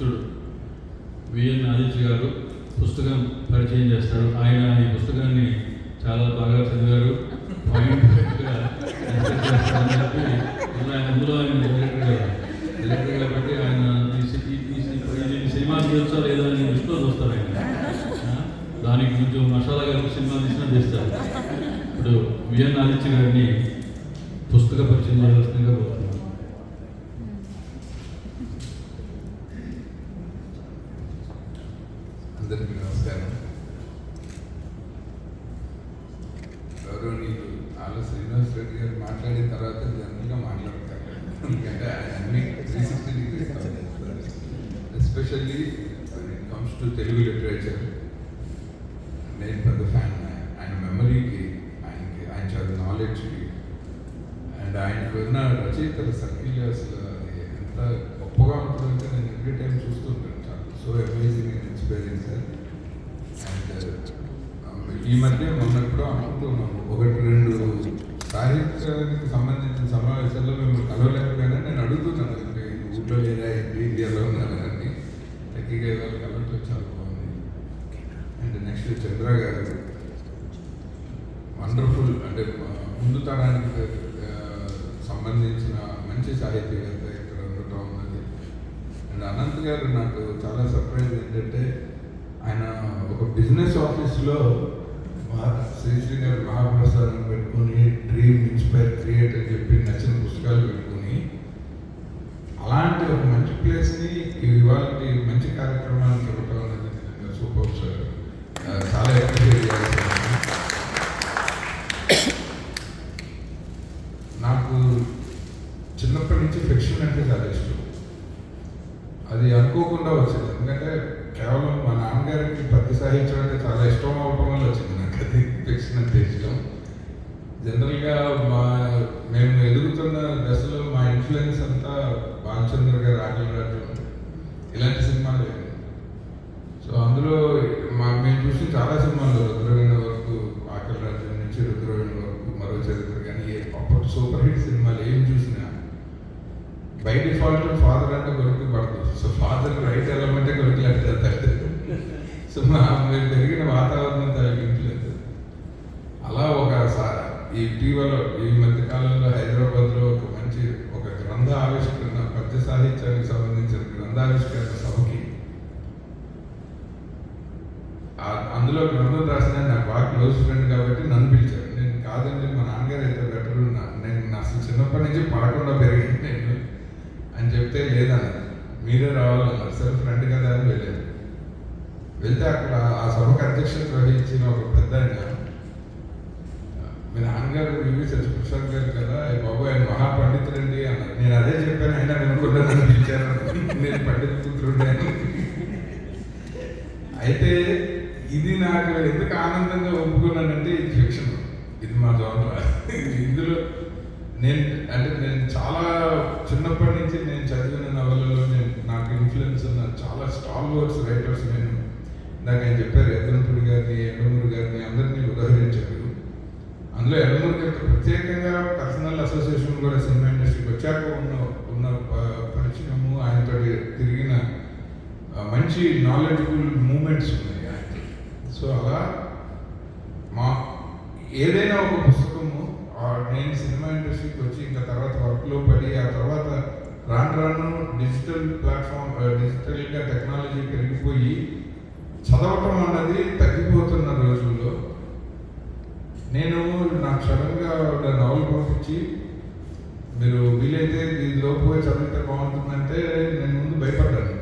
మిత్రుడు విఎన్ ఆదిత్య గారు పుస్తకం పరిచయం చేస్తారు. ఆయన ఈ పుస్తకాన్ని చాలా బాగా చదివారు. పాయింట్ అందులో- ఆయన డైరెక్టర్ గారు. డైరెక్టర్ కాబట్టి ఆయన సినిమా తీయొచ్చా లేదా అని దృష్టిలో చూస్తారు ఆయన. దానికి కొంచెం మసాలా కలిపి సినిమా తీసినా చేస్తారు ఇప్పుడు విఎన్ ఆదిత్య గారిని పుస్తక పరిచయం చేయవలసిందిగా కోరుతున్నాను అందరికీ నమస్కారం గౌరవనీయులు ఆలో శ్రీనివాస్ రెడ్డి గారు మాట్లాడిన తర్వాత జనరల్గా మాట్లాడతారు. ఎందుకంటే ఆయన అన్ని three sixty degrees especially it comes to Telugu literature నేను పెద్ద ఫ్యాన్. ఆయన మెమరీకి ఆయనకి ఆయన చదివిన నాలెడ్జ్కి అండ్ ఆయనకు ఉన్న రచయితల సర్కిల్ అసలు అది ఎంత గొప్పగా ఉంటుందంటే నేను ఎవ్రీ టైం చూస్తుంటాను చాలా so amazing and inspiring sir and ఈ మధ్య మొన్నప్పుడు అనుకుంటున్నాము ఒకటి రెండు సాహిత్యానికి సంబంధించిన సమావేశాల్లో మేము కలవలేకపోయినా నేను అడుగుతున్నాను అంటే ఊళ్ళో లేదా ఏంటి ఇండియాలో ఉన్నారని టెక్కిగా ఇవాళ కలవటం చాలా బాగుంది శ్రీ చంద్ర గారు వండర్ఫుల్ అంటే ముందు తరానికి సంబంధించిన మంచి సాహిత్యవేత్త ఇక్కడ ఉండటం ఉన్నది అండ్ అనంత్ గారు నాకు చాలా సర్ప్రైజ్ ఏంటంటే ఆయన ఒక బిజినెస్ ఆఫీస్లో మహా శ్రీశ్రీ గారు మహాప్రసాదం పెట్టుకొని డ్రీమ్ ఇన్స్పైర్ క్రియేట్ అని చెప్పి నచ్చిన పుస్తకాలు పెట్టుకొని అలాంటి ఒక మంచి ప్లేస్ని ఇవాళ మంచి కార్యక్రమానికి ఇవ్వటం అనేది నిజంగా సూపర్ సార్ ఆ, చాలా అప్రిషియేట్ చేస్తాను నాకు చిన్నప్పటి నుంచి ఫిక్షన్ అంటే చాలా ఇష్టం. అది అనుకోకుండా వచ్చింది. ఎందుకంటే కేవలం మా నాన్నగారికి పద్య సాహిత్యం అంటే చాలా ఇష్టం అవడం వల్ల వచ్చింది. నాకు అది ఫిక్షన్ అంటే ఇష్టం. జనరల్గా మా మేము ఎదుగుతున్న దశలో మా ఇన్ఫ్లుయెన్స్ అంతా బాలచంద్ర గారు ఆటల ఇలాంటి సినిమాలు సో అందులో మా మేము చూసిన చాలా సినిమాలు రుద్రవీణ వరకు ఆకలి రాజ్యం నుంచి రుద్రవీణ వరకు మరో చరిత్ర కానీ ఏ అప్పటి సూపర్ హిట్ సినిమాలు ఏం చూసినా బై డిఫాల్ట్ ఫాదర్ అంటే కొరికి పడుతుంది. సో ఫాదర్ రైట్ ఎలమెంటే కొడుకు లెఫ్ట్ సో మా మేము పెరిగిన వాతావరణం తగ్గించలేదు అలా ఒకసారి ఈ ఇటీవల ఈ మధ్య కాలంలో హైదరాబాద్లో ఒక మంచి ఒక గ్రంథ ఆవిష్కరణ పద్య సాహిత్యానికి సంబంధించిన గ్రంథావిష్కరణ సభకి ఆ- అందులో గ్రంథం రాసిన నాకు బాగా క్లోజ్ ఫ్రెండ్ కాబట్టి నన్ను పిలిచారు నేను కాదండి మా నాన్నగారు అయితే బెటర్ నేను నా అసలు చిన్నప్పటి నుంచి పడకుండా పెరిగింది నేను అని చెప్తే లేదన్నది మీరే రావాలన్నారు సరే ఫ్రెండ్ కదా అని వెళ్ళాను వెళ్తే అక్కడ ఆ సభకు అధ్యక్షత వహించిన ఒక పెద్ద ఆయన మీ నాన్నగారు వివి సత్యప్రసాద్ గారు కదా ఈ బాబు ఆయన మహాపండితుడండి అన్నారు. నేను అదే చెప్పాను ఆయన వినకుండా అనిపించాను నేను పండిత పుత్రుడే అని. అయితే ఇది నాకు ఎందుకు ఆనందంగా ఒప్పుకున్నానంటే ఇది ఫిక్షన్ ఇది మా జోన్లో ఇందులో నేను అంటే నేను చాలా చిన్నప్పటి నుంచి నేను చదివిన నవలలో నేను నాకు ఇన్ఫ్లుయెన్స్ ఉన్న చాలా స్టాల్ వర్డ్స్ రైటర్స్ నేను ఇందాక ఆయన చెప్పారు ఎద్దనపూడి గారిని ఎండమూరి గారిని అందరినీ ఉదాహరించారు అందులో ఎండమూరి గారితో ప్రత్యేకంగా పర్సనల్ అసోసియేషన్ కూడా సినిమా ఇండస్ట్రీకి వచ్చాక ఉన్న ఉన్న ప- పరిచయము ఆయనతో తిరిగిన ఆ, మంచి మూమెంట్స్ ఉన్నాయి ఆయనకి సో అలా మా ఏదైనా ఒక పుస్తకము నేను సినిమా ఇండస్ట్రీకి వచ్చి ఇంకా తర్వాత వర్క్లో పడి ఆ తర్వాత రాను రాను డిజిటల్ ప్లాట్ఫామ్ డిజిటల్గా టెక్నాలజీ పెరిగిపోయి చదవటం అన్నది తగ్గిపోతున్న రోజుల్లో నేను నాకు సడన్గా ఒక నవల్ పంపించి మీరు వీలైతే దీనిలోపు చదివితే బాగుంటుందంటే నేను ముందు భయపడ్డాను.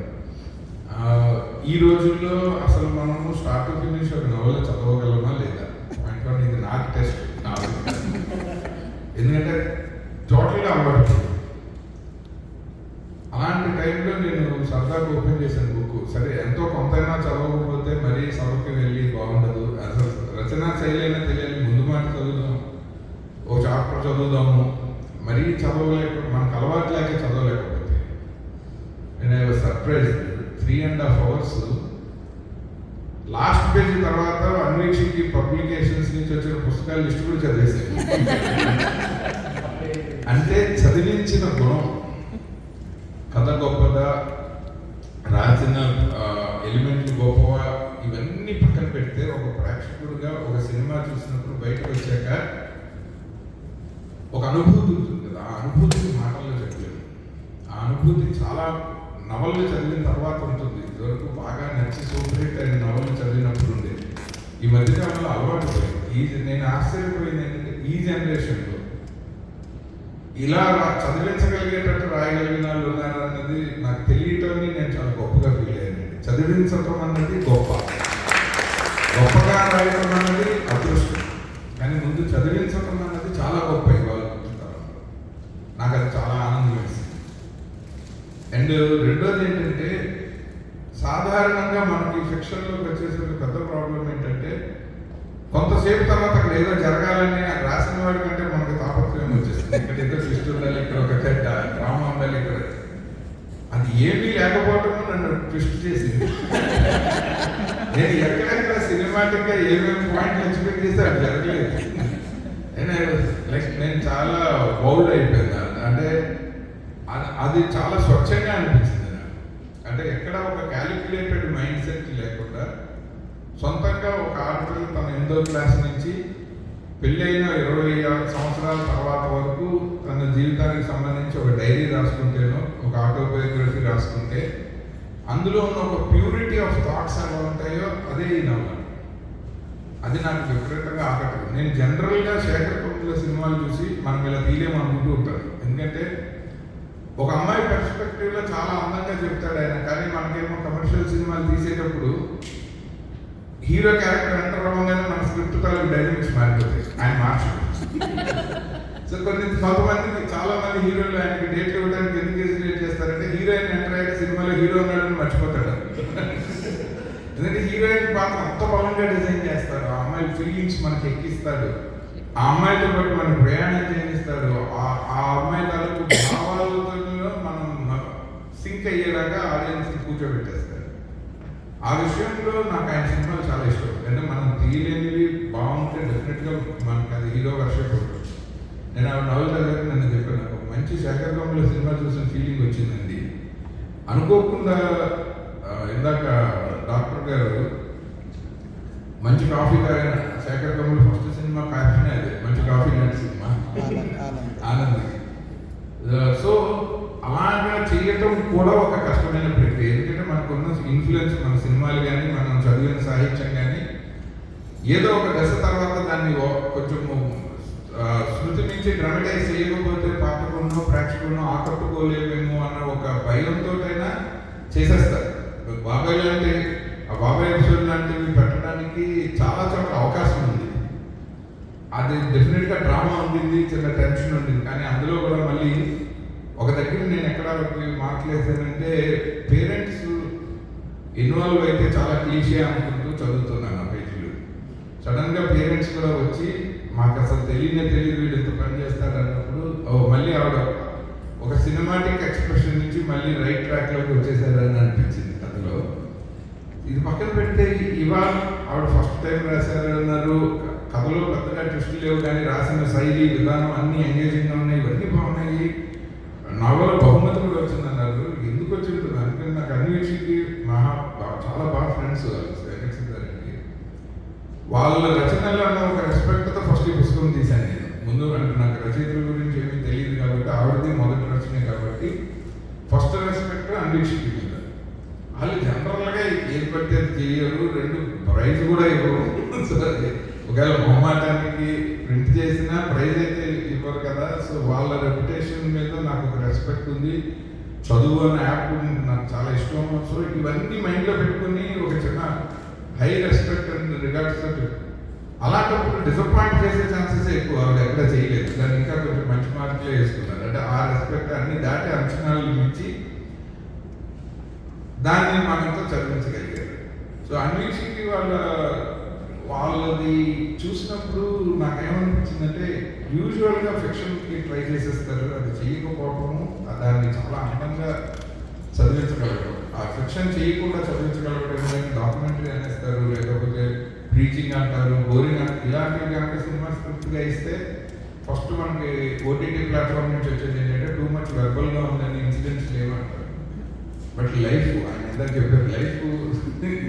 ఈ రోజుల్లో అసలు మనము స్టార్ట్ ఫినిష్ ఒక నవల చదవగలమా లేదా? అంటే ఇది నాకు టెస్ట్ నాకు. ఎందుకంటే టోటల్గా అవ్వడం అలాంటి టైంలో నేను సరదాగా ఓపెన్ చేశాను బుక్ సరే ఎంతో కొంతైనా చదవకపోతే మరీ సభకి వెళ్ళి బాగుండదు. అసలు రచనా శైలి అయినా తెలియాలి. ముందు మాట చదువుదాం. ఒక చాప్టర్ చదువుదాము. మరీ చదవలేక మనకు అలవాటు లేక చదవలేక నేను I was surprise three and half hours last page తర్వాత అన్వేషికి పబ్లికేషన్స్ నుంచి వచ్చిన పుస్తకాల లిస్ట్ కూడా చదివేసాను అంటే చదివించిన గుణం కథ గొప్పదా రాజ ఎలిమెంట్లు గొప్పవా ఇవన్నీ పక్కన పెడితే ఒక ప్రేక్షకుడుగా ఒక సినిమా చూసినప్పుడు బయటకు వచ్చాక ఒక అనుభూతి ఉంటుంది కదా. ఆ అనుభూతిని మాటల్లో చెప్పలేదు ఆ అనుభూతి చాలా నవళ్ళు చదివిన తర్వాత ఉంటుంది. ఇదివరకు బాగా నచ్చి సూపర్ హిట్ అయిన నవళ్ళు చదివినప్పుడు ఉండేది ఈ మధ్యకాలంలో అలవాటు పోయింది. ఈ నేను ఆశ్చర్యపోయింది ఏంటంటే ఈ జనరేషన్లో ఇలా రా- చదివించగలిగేటట్టు రాయగలిగిన వాళ్ళు ఉన్నారన్నది నాకు తెలియటం నేను చాలా గొప్పగా ఫీల్ అయ్యానండి. చదివించటం అన్నది గొప్ప. గొప్పగా రాయటం అన్నది అదృష్టం. కానీ ముందు చదివించటం అన్నది చాలా గొప్ప ఇవాళ నాకు అది చాలా అండ్ రెండోది ఏంటంటే సాధారణంగా మనకి ఫిక్షన్లోకి వచ్చేసరికి పెద్ద ప్రాబ్లం ఏంటంటే కొంతసేపు తర్వాత అక్కడ ఏదో జరగాలని ఆ రాసిన వాడి కంటే మనకు తాపత్రయం వచ్చేస్తుంది. ఇక్కడ ఏదో ట్విస్ట్ ఉండాలి ఇక్కడ ఒక చెడ్డ డ్రామా ఉండాలి ఇక్కడ. అది ఏమీ లేకపోవటము నన్ను ట్విస్ట్ చేసింది. నేను ఎక్కడెక్కడ సినిమాటిక్గా ఏమేమి పాయింట్లు ఎక్స్పెక్ట్ చేస్తే అది జరగలేదు. లైక్ నేను చాలా బౌల్డ్ అయిపోయింది అంటే అది- చాలా స్వచ్ఛంగా అనిపించింది నాకు. అంటే ఎక్కడ ఒక క్యాలిక్యులేటెడ్ మైండ్ సెట్ లేకుండా సొంతంగా ఒక ఆడపిల్ల తన ఎనిమిదో క్లాస్ నుంచి పెళ్ళైన ఇరవై ఆరు సంవత్సరాల తర్వాత వరకు తన జీవితానికి సంబంధించి ఒక డైరీ రాసుకుంటేనో ఒక ఆటోబయోగ్రఫీ రాసుకుంటే అందులో ఉన్న ఒక ప్యూరిటీ ఆఫ్ థాట్స్ ఎలా ఉంటాయో అదే ఈ నవల. అది నాకు విపరీతంగా ఆకట్టుకుంది. నేను జనరల్గా శేఖర్ కపుల సినిమాలు చూసి మనం ఇలా తీయలేము ఉంటాను. ఎందుకంటే ఒక అమ్మాయి పెర్స్పెక్టివ్లో చాలా అందంగా చెప్తాడు ఆయన. కానీ మనకేమో కమర్షియల్ సినిమాలు తీసేటప్పుడు హీరో క్యారెక్టర్ ఎంటర్ అవ్వగానే మన స్క్రిప్ట్ తాలూకు డైనమిక్స్ మారిపోతాయి. ఆయన మార్చు సో కొన్ని కొంతమందికి చాలా మంది హీరోలు ఆయనకి డేట్ ఇవ్వడానికి ఎందుకు హెసిటేట్ చేస్తారంటే హీరోయిన్ ఎంటర్ అయ్యే సినిమాలో హీరో ఉన్నాడని మర్చిపోతాడు. ఎందుకంటే హీరోయిన్ పాత్ర అంత బలంగా డిజైన్ చేస్తారు ఆ అమ్మాయి ఫీలింగ్స్ మనకి ఎక్కిస్తాడు. ఆ అమ్మాయితో పాటు మనం ప్రయాణం చేయిస్తాడు. ఆ అమ్మాయి తాలూకు భావాలతో మనం సింక్ అయ్యేలాగా ఆడియన్స్ కూర్చోబెట్టేస్తాడు ఆ విషయంలో నాకు ఆయన సినిమాలు చాలా ఇష్టం. అంటే మనం తీయలేనివి బాగుంటే డెఫినెట్గా మనకు అది హీరో ఉంటుంది నేను ఆ నవల చదివాక నన్ను చెప్పాను నాకు ఒక మంచి శేఖర్ కమల సినిమా చూసిన ఫీలింగ్ వచ్చిందండి. అనుకోకుండా ఇందాక డాక్టర్ గారు మంచి కాఫీ తాగిన శేఖర్ కమల ఫస్ట్ సినిమా కాఫీనే అదే మంచి కాఫీ లాంటి సినిమా. ఆనంద్ సో అలాగా చేయటం కూడా ఒక కష్టమైన ప్రక్రియ. ఎందుకంటే మనకున్న ఇన్ఫ్లుయెన్స్ మన సినిమాలు కానీ మనం చదివిన సాహిత్యం కానీ ఏదో ఒక దశ తర్వాత దాన్ని కొంచెం శృతి మించి డ్రమటైజ్ చేయకపోతే పాఠకులను ప్రేక్షకులను ఆకట్టుకోలేమేమో అన్న ఒక భయంతో చేసేస్తారు. బాబాయ్ లాంటి ఆ బాబాయ్ ఎపిసోడ్ లాంటివి పెట్టడానికి చాలా చోట్ల అవకాశం ఉంది. అది డెఫినెట్గా డ్రామా ఉండింది చిన్న టెన్షన్ ఉండింది. కానీ అందులో కూడా మళ్ళీ ఒక దగ్గర నేను ఎక్కడ మాట్లాడేసానంటే పేరెంట్స్ ఇన్వాల్వ్ అయితే చాలా క్లీషే అనుకుంటూ చదువుతున్నాను ఆ పేజీలు. సడన్గా పేరెంట్స్ కూడా వచ్చి మాకు అసలు తెలియనే తెలియదు వీడు ఇంత పని చేస్తాడు అన్నప్పుడు ఓ మళ్ళీ ఆవిడ ఒక సినిమాటిక్ ఎక్స్ప్రెషన్ నుంచి మళ్ళీ రైట్ ట్రాక్లోకి వచ్చేసారని అనిపించింది కథలో. ఇది పక్కన పెడితే ఇవాళ ఆవిడ ఫస్ట్ టైం రాశారు అన్నారు కథలో పెద్దగా ట్విస్ట్ లేవు కానీ రాసిన శైలి విధానం అన్ని ఎంగేజింగ్గా ఉన్నాయి. ఇవన్నీ బాగున్నాయి. నవల బహుమతి కూడా వచ్చింది అన్నారు ఎందుకు వచ్చింది? దానికంటే నాకు అన్వేషికి మహా చాలా బాగా ఫ్రెండ్స్ వెంకటసింహారెడ్డి వాళ్ళ రచనలు అన్న ఒక రెస్పెక్ట్తో ఫస్ట్ ఈ పుస్తకం తీశాను నేను. ముందు అంటే నాకు రచయితల గురించి ఏమీ తెలియదు కాబట్టి ఆవిడది మొదటి రచనే కాబట్టి ఫస్ట్ రెస్పెక్ట్ అన్వేషికి వాళ్ళు జనరల్గా ఏర్పడితే పడితే అది చేయరు రెండు ప్రైజ్ కూడా ఇవ్వరు. ఒకవేళ మొహమాటానికి ప్రింట్ చేసినా ప్రైజ్ అయితే చెప్పారు కదా సో వాళ్ళ రెప్యుటేషన్ మీద నాకు ఒక రెస్పెక్ట్ ఉంది. చదువు అనే యాప్ నాకు చాలా ఇష్టం. సో ఇవన్నీ మైండ్లో పెట్టుకుని ఒక చిన్న హై రెస్పెక్ట్ అండ్ రిగార్డ్స్ అలాంటప్పుడు డిసప్పాయింట్ చేసే ఛాన్సెస్ ఎక్కువ. వాళ్ళు ఎక్కడ చేయలేదు. దాన్ని ఇంకా కొంచెం మంచి మార్కులే వేసుకున్నారు. అంటే ఆ రెస్పెక్ట్ అన్ని దాటి అంచనాలు మించి దాన్ని మనతో చదివించగలిగారు. సో అన్వేషికి వాళ్ళ వాళ్ళది చూసినప్పుడు నాకేమనిపించిందంటే యూజువల్గా ఫిక్షన్కి ట్రై చేసేస్తారు అది చేయకపోవటము దాన్ని చాలా అందంగా చదివించగలగడం ఆ ఫిక్షన్ చేయకుండా చదివించగలగడం డాక్యుమెంటరీ అనేస్తారు లేకపోతే ప్రీచింగ్ అంటారు బోరింగ్ అంటారు ఇలాంటివి కనుక సినిమా స్క్రిప్ట్గా ఇస్తే ఫస్ట్ మనకి ఓటీటీ ప్లాట్ఫామ్ నుంచి వచ్చేది ఏంటంటే టూ మచ్ వెర్బల్గా ఉందని ఇన్సిడెంట్స్ లేవంటారు. బట్ లైఫ్ ఆయన ఇందాక చెప్పారు లైఫ్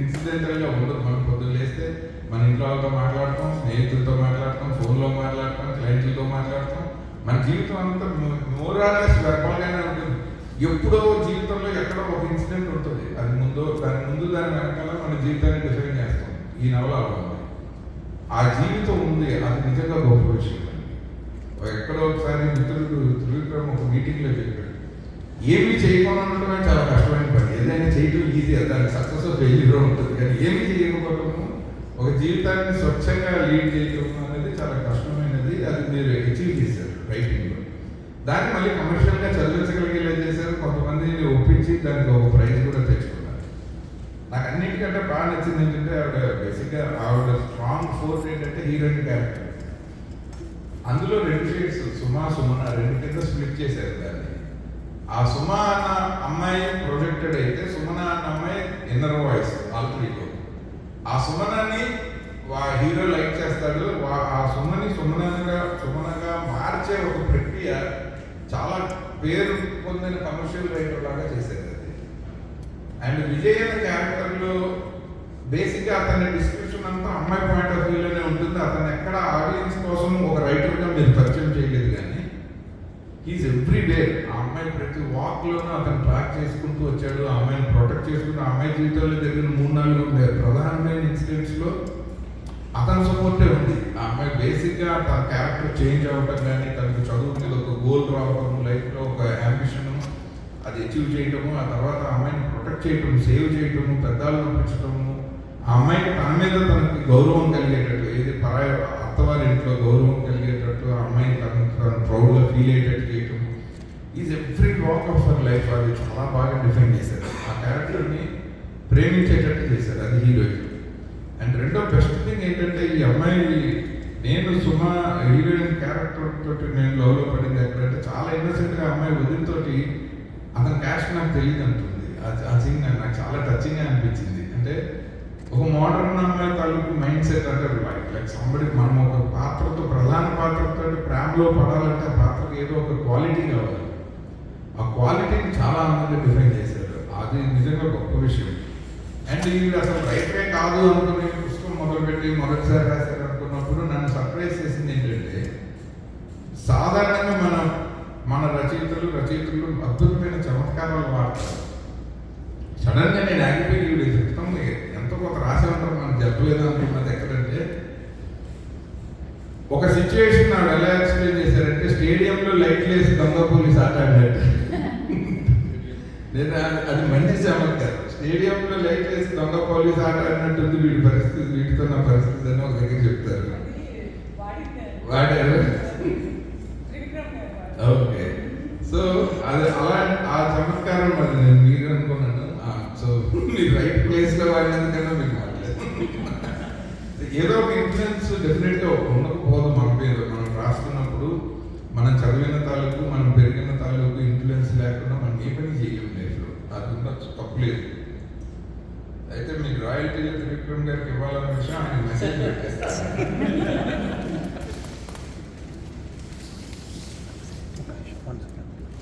ఇన్సిడెంటల్గా ఉండదు. మనం పొద్దున్న లేస్తే మన ఇంట్లో వాళ్ళతో మాట్లాడటం స్నేహితులతో మాట్లాడటం ఫోన్లో మాట్లాడటం క్లయింట్లతో మాట్లాడటం మన జీవితం అంతా మోరాలెస్ వెర్బల్గానే ఉంటుంది. ఎప్పుడో జీవితంలో ఎక్కడో ఒక ఇన్సిడెంట్ ఉంటుంది. అది ముందు దాని ముందు దాని వెనకాల మన జీవితాన్ని డిఫైన్ చేస్తాం. ఈ నవల ఆ జీవితం ఉంది అది నిజంగా గొప్ప విషయం. ఎక్కడో ఒకసారి మిత్రుడు త్రివిక్రమ్ ఒక మీటింగ్లో చెప్పాడు. ఏమీ చేయకుండా ఉండటమే చాలా కష్టమైన పని. ఏదైనా చేయటం ఈజీ దాని సక్సెస్ ఫెయిల్యూర్ ఉంటుంది. కానీ ఏమి చేయకపోవటము ఒక జీవితాన్ని స్వచ్ఛంగా లీడ్ చేయటం అనేది చాలా కష్టమైనది. అది మీరు అచీవ్ చేశారు రైటింగ్లో దాన్ని మళ్ళీ కమర్షియల్గా చదివించగలిగేలా చేశారు? కొంతమందిని ఒప్పించి దానికి ఒక ప్రైజ్ కూడా తెచ్చుకున్నారు. నాకు అన్నిటికంటే బాగా నచ్చింది ఏంటంటే ఆవిడ బేసిక్గా ఆవిడ స్ట్రాంగ్ ఫోర్స్ ఏంటంటే హీరోయిన్ క్యారెక్టర్ అందులో రెండు షేడ్స్ సుమా సుమన రెండు కింద స్ప్లిట్ చేశారు దాన్ని. ఆ సుమా అన్న అమ్మాయి ప్రొజెక్టెడ్ అయితే సుమన అన్న అమ్మాయి ఇన్నర్ వాయిస్ ఆల్ట్రీలో ఆ సుమనాన్ని వా హీరో లైక్ చేస్తాడు. వా- ఆ సుమని సుమనంగా సుమనగా మార్చే ఒక ప్రక్రియ చాలా పేరు పొందిన కమర్షియల్ రైటర్ లాగా చేసేది అది. అండ్ విజయ్ అనే క్యారెక్టర్లో బేసిక్గా అతని డిస్క్రిప్షన్ అంతా అమ్మాయి పాయింట్ ఆఫ్ వ్యూలోనే ఉంటుంది. అతను ఎక్కడ ఆడియన్స్ కోసం ఒక రైటర్గా మీరు పరిచయం ఈజ్ ఎవ్రీవేర్ ఆ అమ్మాయి ప్రతి వాక్లోనూ అతను ట్రాక్ చేసుకుంటూ వచ్చాడు. ఆ అమ్మాయిని ప్రొటెక్ట్ చేసుకుంటూ ఆ అమ్మాయి జీవితంలో జరిగిన మూడు నాలుగు ప్రధానమైన ఇన్సిడెంట్స్లో అతని సపోర్టే ఉంది. ఆ అమ్మాయి బేసిక్గా తన క్యారెక్టర్ చేంజ్ అవ్వటం కానీ తనకు చదువు మీద ఒక గోల్ రావటం లైఫ్లో ఒక అంబిషన్ అది అచీవ్ చేయటము ఆ తర్వాత ఆ అమ్మాయిని ప్రొటెక్ట్ చేయటం సేవ్ చేయటము పెద్దలను పెంచటము ఆ అమ్మాయికి తన మీద తనకి గౌరవం కలిగేటట్టు ఏది పరాయ అత్తవారి ఇంట్లో గౌరవం కలిగేటట్టు ఆ అమ్మాయిని తన తను ప్రౌడ్గా ఫీల్ అయ్యేటట్టు చేయటం. Is every walk of our life అది చాలా బాగా డిఫైన్ చేశారు ఆ క్యారెక్టర్ని ప్రేమించేటట్టు చేశారు అది హీరోయిన్ అండ్ రెండో బెస్ట్ థింగ్ ఏంటంటే ఈ అమ్మాయి నేను సుమా హీరోయిన్ క్యారెక్టర్ తోటి నేను లవ్లో పడింది ఎక్కడంటే చాలా ఇన్నోసెంట్గా అమ్మాయి వదిలితోటి తోటి అతని క్యాస్ట్ నాకు తెలియదు అంటుంది ఆ సీన్ నాకు నాకు చాలా టచింగ్ అనిపించింది. అంటే ఒక మోడర్న్ అమ్మాయి తాలూకు మైండ్ సెట్ అంటే లైక్ లైక్ సంబడి మనం ఒక పాత్రతో ప్రధాన పాత్రతో ప్రేమలో పడాలంటే ఆ పాత్రకి ఏదో ఒక క్వాలిటీ కావాలి. ఆ క్వాలిటీని చాలా అందంగా డిఫైన్ చేశారు. అది నిజంగా గొప్ప విషయం. అండ్ ఇది అసలు రైటరే కాదు అనుకుని పుస్తకం మొదలుపెట్టి మొదటిసారి రాశారు అనుకున్నప్పుడు నన్ను సర్ప్రైజ్ చేసింది ఏంటంటే సాధారణంగా మన మన రచయితలు రచయితలు అద్భుతమైన చమత్కారాలు వాడతారు సడన్గా నేను ఆగిపోయి ఈవిడ చెప్తాం ఎంత కొంత రాసే ఉంటాం మనకు చెప్పలేదు అనుకున్నది ఎక్కడంటే ఒక సిచ్యువేషన్ ఎలా ఎక్స్ప్లెయిన్ చేశారంటే స్టేడియంలో లైట్లు వేసి దొంగ పోలీస్ ఆట ఆడినట్టు నేను అది- మంచి మంచి చమత్కారం. స్టేడియంలో లైట్ వేసి దొంగ పోలీస్ ఆట ఆడినట్టుంది వీడి పరిస్థితి వీటితో నా పరిస్థితి అని ఒక దగ్గర చెప్తారు. వాడారు? ఓకే. సో అది అలా ఆ చమత్కారం మరి నేను మీరు అనుకున్నాను. సో మీరు రైట్ ప్లేస్లో వాడినందుకన్నా మీకు మాట్లాడలేదు ఏదో ఒక ఇన్ఫ్లుయెన్స్ డెఫినెట్గా ఉండకపోదు మన పేరు మనం రాస్తున్నప్పుడు మనం చదివిన తాలూకు మనం పెరిగిన తాలూకు ఇన్ఫ్లుయెన్స్ లేకుండా మనం ఏ పని చేయలేము లైఫ్లో అది ఉండొచ్చు తప్పులేదు అయితే మీకు రాయల్టీలు త్రివిక్రమ్ గారికి ఇవ్వాలన్న విషయం ఆయన మెసేజ్ పెట్టేస్తారు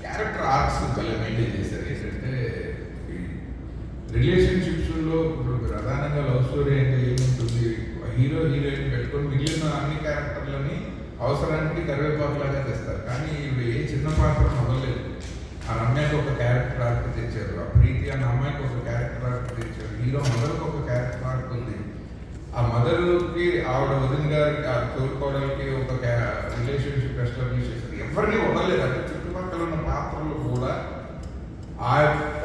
క్యారెక్టర్ ఆర్క్స్ భలే మెయింటైన్ చేశారు. ఏంటంటే రిలేషన్షిప్స్లో ఇప్పుడు ప్రధానంగా లవ్ స్టోరీ అంటే ఏముంటుంది? హీరో హీరోయిన్ పెట్టుకొని మిగిలిన అన్ని క్యారెక్టర్లని అవసరానికి కరివేపాకులాగా తెస్తారు. కానీ ఇవి ఏ చిన్న పాత్ర మొదలలేదు ఆ రమ్యకి ఒక క్యారెక్టర్ ఆర్క్ తెచ్చారు. ఆ ప్రీతి అన్న అమ్మాయికి ఒక క్యారెక్టర్ ఆర్క్ తెచ్చారు. హీరో మదర్కి ఒక క్యారెక్టర్ ఆర్క్ ఉంది. ఆ మదర్కి ఆవిడ వదిన గారికి ఆ తోడుకోవడానికి ఒక రిలేషన్షిప్ ఎస్టాబ్లిష్ చేశారు ఎవరిని వదలలేదు. అంటే చుట్టుపక్కల ఉన్న పాత్రలు కూడా ఆ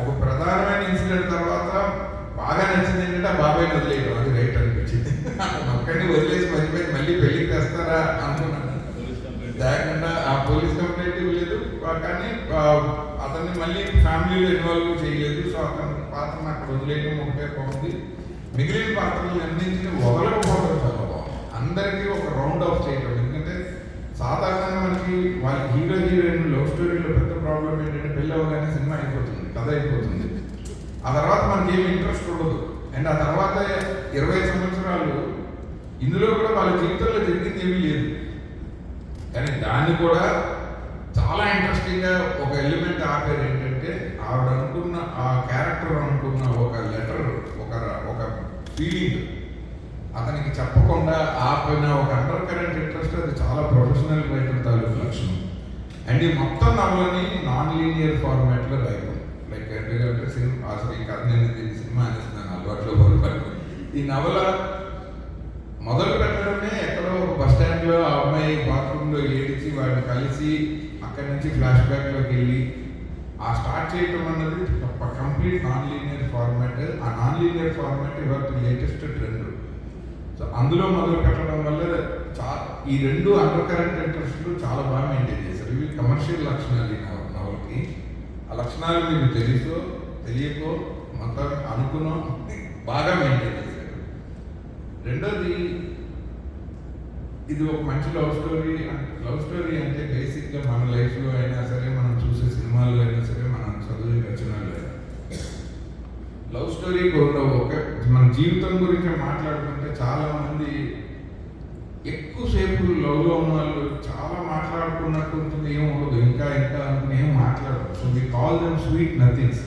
ఒక ప్రధానమైన ఇన్సిడెంట్ తర్వాత బాగా నచ్చింది ఏంటంటే ఆ బాబాయ్ని వదిలేయడం అది రైట్ అనిపించింది. ఒక్కడిని వదిలేసి మధ్య మళ్ళీ పెళ్ళికి తెస్తారా అనుకున్నాను. లేకుండా ఆ పోలీస్ కంప్లైంట్ ఇవ్వలేదు. ఆ కానీ అతన్ని మళ్ళీ ఫ్యామిలీలో ఇన్వాల్వ్ చేయలేదు. సో అతని పాత్ర నాకు వదిలేయడం ఒకటే బాగుంది. మిగిలిన పాత్రలు అందించిన వదలకపోవడం చాలా బాగుంది. అందరికీ ఒక రౌండ్ ఆఫ్ చేయడం ఎందుకంటే సాధారణంగా మనకి వాళ్ళ హీరో హీరోయిన్ లవ్ స్టోరీలో పెద్ద ప్రాబ్లం ఏంటంటే పెళ్ళి అవగానే సినిమా అయిపోతుంది కథ అయిపోతుంది. ఆ తర్వాత మనకి ఏమి ఇంట్రెస్ట్ ఉండదు. అండ్ ఆ తర్వాత ఇరవై సంవత్సరాలు ఇందులో కూడా వాళ్ళ జీవితంలో జరిగింది ఏమీ లేదు. కానీ దాన్ని కూడా చాలా ఇంట్రెస్టింగ్గా ఒక ఎలిమెంట్ ఆపారు ఏంటంటే ఆవిడ అనుకున్న ఆ క్యారెక్టర్ అనుకున్న ఒక లెటర్ ఒక ఒక ఫీలింగ్ అతనికి చెప్పకుండా ఆపిన ఒక అండర్ కరెంట్ ఇంట్రెస్ట్ అది చాలా ప్రొఫెషనల్ రైటర్ తాలూకు లక్షణం. అండ్ ఈ మొత్తం నవలని నాన్ లీనియర్ ఫార్మాట్లో రాయడం లైక్ ఎందుకంటే సినిమా అసలు ఈ కథ నేను సినిమా అనేస్తున్నాను అలవాట్లో పొరపాటు ఈ నవల మొదలు పెట్టడమే ఎక్కడో ఒక బస్ స్టాండ్లో ఆ అమ్మాయి బాత్రూంలో ఏడిచి వాడిని కలిసి అక్కడి నుంచి ఫ్లాష్ బ్యాక్లోకి వెళ్ళి ఆ స్టార్ట్ చేయటం అన్నది కంప్లీట్ నాన్ లీనియర్ ఫార్మాట్ ఆ నాన్ లీనియర్ ఫార్మాట్ ఇవాళ లేటెస్ట్ ట్రెండ్ సో అందులో మొదలు పెట్టడం వల్ల చా ఈ రెండు అండర్ కరెంట్ ఇంట్రెస్ట్లు చాలా బాగా మెయింటైన్ చేశారు. ఇవి కమర్షియల్ లక్షణాలు ఈ నవలకి. ఆ లక్షణాలు మీకు తెలుసో తెలియకో మొత్తం అనుకున్నాం బాగా మెయింటైన్ చేశారు. రెండోది ఇది ఒక మంచి లవ్ స్టోరీ లవ్ స్టోరీ అంటే బేసిక్గా మన లైఫ్లో అయినా సరే మనం చూసే సినిమాల్లో అయినా సరే మనం చదివే రచనలు లవ్ స్టోరీ కూడా ఒక మన జీవితం గురించి మాట్లాడుకుంటే చాలా మంది ఎక్కువసేపు లవ్లో ఉన్న వాళ్ళు చాలా మాట్లాడుకున్నట్టు ఉంటుంది ఏం ఉండదు. ఇంకా ఇంకా అనుకుని ఏం మాట్లాడదు so we call them sweet nothings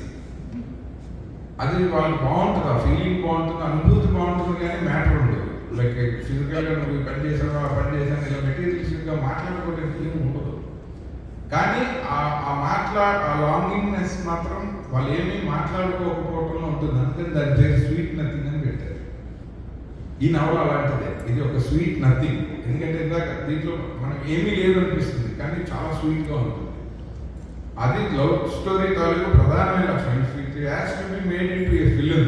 అది వాళ్ళు బాగుంటుంది ఆ ఫీలింగ్ బాగుంటుంది అనుభూతి బాగుంటుంది కానీ మ్యాటర్ ఉండదు. లైక్ ఫిజికల్గా నువ్వు పని చేసావు ఆ పని చేసాను ఇలా మెటీరియలిస్టిక్గా మాట్లాడుకోవడం ఫీలింగ్ ఉండదు. కానీ ఆ ఆ మాట్లా ఆ లాంగింగ్నెస్ మాత్రం వాళ్ళు ఏమీ మాట్లాడుకోకపోవడంలో ఉంటుంది. అందుకని దాని పేరు స్వీట్ నథింగ్ అని పెట్టారు. ఈ నవల అలాంటిదే. ఇది ఒక స్వీట్ నథింగ్ ఎందుకంటే ఇందాక దీంట్లో మనం ఏమీ లేదు అనిపిస్తుంది కానీ చాలా స్వీట్గా ఉంటుంది. అది లవ్ స్టోరీ తాలూకు ప్రధానమైన లక్షణం. Sweet it has to be made in to a film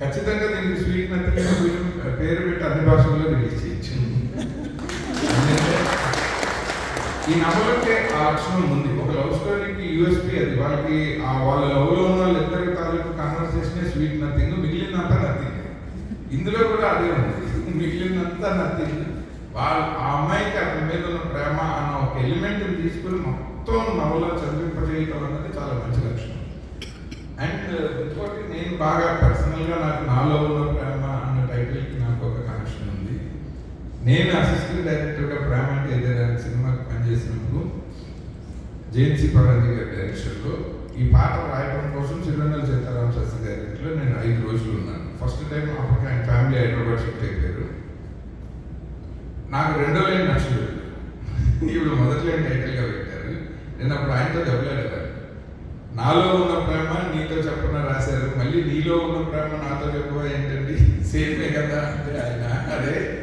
ఖచ్చితంగా దీనికి స్వీట్ నథింగ్ ఫిలిం పేరు పెట్టి అన్ని భాషల్లో రిలీజ్ చేయొచ్చు ఈ నవలకే ఆ లక్షణం ఉంది. ఒక లవ్ స్టోరీకి యూఎస్పీ అది. వాళ్ళకి ఆ వాళ్ళ లవ్లో ఉన్న వాళ్ళిద్దరి తాలూకు కన్వర్సేషన్ స్వీట్ నథింగ్ మిగిలినంతా నథింగ్ ఇందులో కూడా అదే ఉంది. మిగిలినంతా నథింగ్ వాళ్ళ ఆ అమ్మాయికి అతని మీద ఉన్న ప్రేమ అన్న ఒక ఎలిమెంట్ తీసుకుని మొత్తం నవల చదివింపజేయటం అన్నది చాలా మంచి లక్షణం. అండ్ uh, ఇంకోటి నేను బాగా పర్సనల్గా నాకు నాలో ఉన్న ప్రేమ అన్న టైటిల్కి నాకు ఒక కనెక్షన్ ఉంది నేను అసిస్టెంట్ డైరెక్టర్గా ప్రేమ అంటే ఏదైనా సినిమాకి పనిచేసినప్పుడు జేఎన్సీ పరంజీ గారి డైరెక్షన్లో ఈ పాట రాయడం కోసం చిరునెల సీతారాం శాస్త్రి గారి ఇంట్లో నేను ఐదు రోజులు ఉన్నాను. ఫస్ట్ టైం అప్పటికి ఆయన ఫ్యామిలీ హైదరాబాద్ షిఫ్ట్ అయిపోయారు. నాకు రెండో లైన్ నచ్చలేదు. ఇప్పుడు మొదటి లైన్ టైటిల్గా పెట్టారు. నేను అప్పుడు ఆయనతో చెప్పలేదు నాలో ఉన్న ప్రేమ నీతో చెప్పన రాశారు. మళ్ళీ నీలో ఉన్న ప్రేమ నాతో చెప్పవా ఏంటండి? సేమే కదా అంటే ఆయన. అదే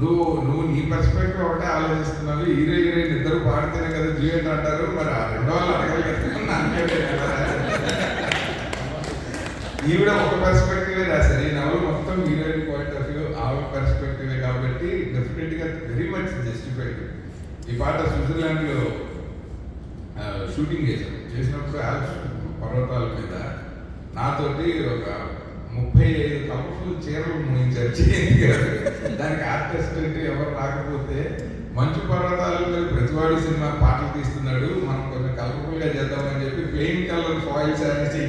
నువ్వు నువ్వు నీ పర్స్పెక్టివ్ ఒకటే ఆలోచిస్తున్నావు. హీరో హీరోయిన్ ఇద్దరు పాడితేనే కదా డ్యూయట్ అంటారు. మరి ఆ రెండో వాళ్ళు అడగాలి ఈవిడ ఒక పర్స్పెక్టివే రాశారు. ఈ నవల మొత్తం హీరోయిన్ పాయింట్ ఆఫ్ వ్యూ ఆవిడ పర్స్పెక్టివే కాబట్టి డెఫినెట్గా వెరీ మచ్ జస్టిఫైడ్ ఈ పాట స్విట్జర్లాండ్లో షూటింగ్ చేశాను చేసినప్పుడు ఆల్ప్స్ పర్వతాల మీద నాతోటి ఒక ముప్పై ఐదు కలర్ఫుల్ చీరలు ముగించారు జయంతి గారు. దానికి ఆర్టిస్ట్ అంటే ఎవరు రాకపోతే మంచు పర్వతాలు ప్రతివాడు సినిమా పాటలు తీస్తున్నాడు మనం కొంచెం కలర్ఫుల్గా చేద్దామని చెప్పి ప్లెయిన్ కలర్ ఫాయిల్స్ అనేసి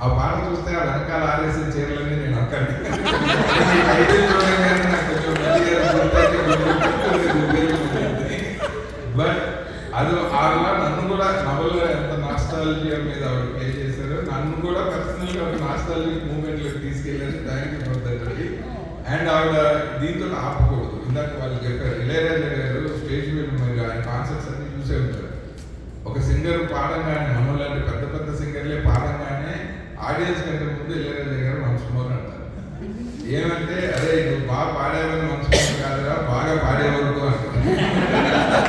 ఆ పాట చూస్తే ఆ వెనకాల ఆరేసిన చీరలన్నీ నేను అక్కడి బట్ అది ఆ నన్ను కూడా నవల ఎంత నాస్టాలజీ మీద ఆవిడ ప్లే నన్ను కూడా పర్సనల్గా గా ఒక నాస్టాలజీ మూమెంట్లోకి తీసుకెళ్ళారు. దానికి పొందండి అండ్ ఆవిడ దీంతో ఆపకూడదు. ఇందాక వాళ్ళు చెప్పారు ఇళయరాజా గారు స్టేజ్ మీద మీరు ఆయన కాన్సర్ట్స్ అన్ని చూసే ఉంటారు. ఒక సింగర్ పాడంగానే ఆయన లాంటి పెద్ద పెద్ద సింగర్లే పాడంగానే ఆడియన్స్ కంటే ముందు ఇళయరాజా గారు మనసు మోర్ అంటారు ఏమంటే అరే నువ్వు బాగా పాడేవని మనసు మోర్ కాదురా బాగా పాడే వరకు అంటారు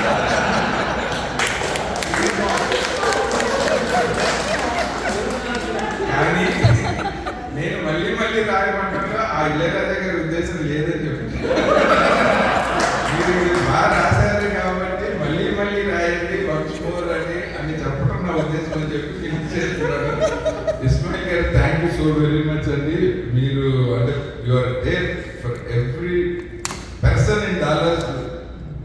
కానీ నేను మళ్ళీ మళ్ళీ రాయమంటారా ఆ ఇళయరాజా గారి ఉద్దేశం లేదని చెప్పి మీరు ఇది బాగా రాశారు కాబట్టి మళ్ళీ మళ్ళీ రాయండి వన్స్ మోర్ అని అని చెప్పడం నా ఉద్దేశం అని చెప్పి ఫినిష్ చేస్తున్నాను ఇస్మాయిల్ గారు thank you so very much అండి మీరు అంటే you are there for every person in dollars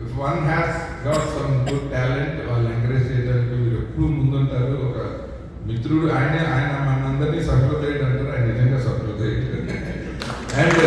if one has got some good talent వాళ్ళు ఎంకరేజ్ చేయడానికి మీరు ఎప్పుడు ముందుంటారు. ఒక మిత్రుడు ఆయనే ఆయన మనందరినీ సఫలత అంటారు ఆయన నిజంగా సఫలత అండ్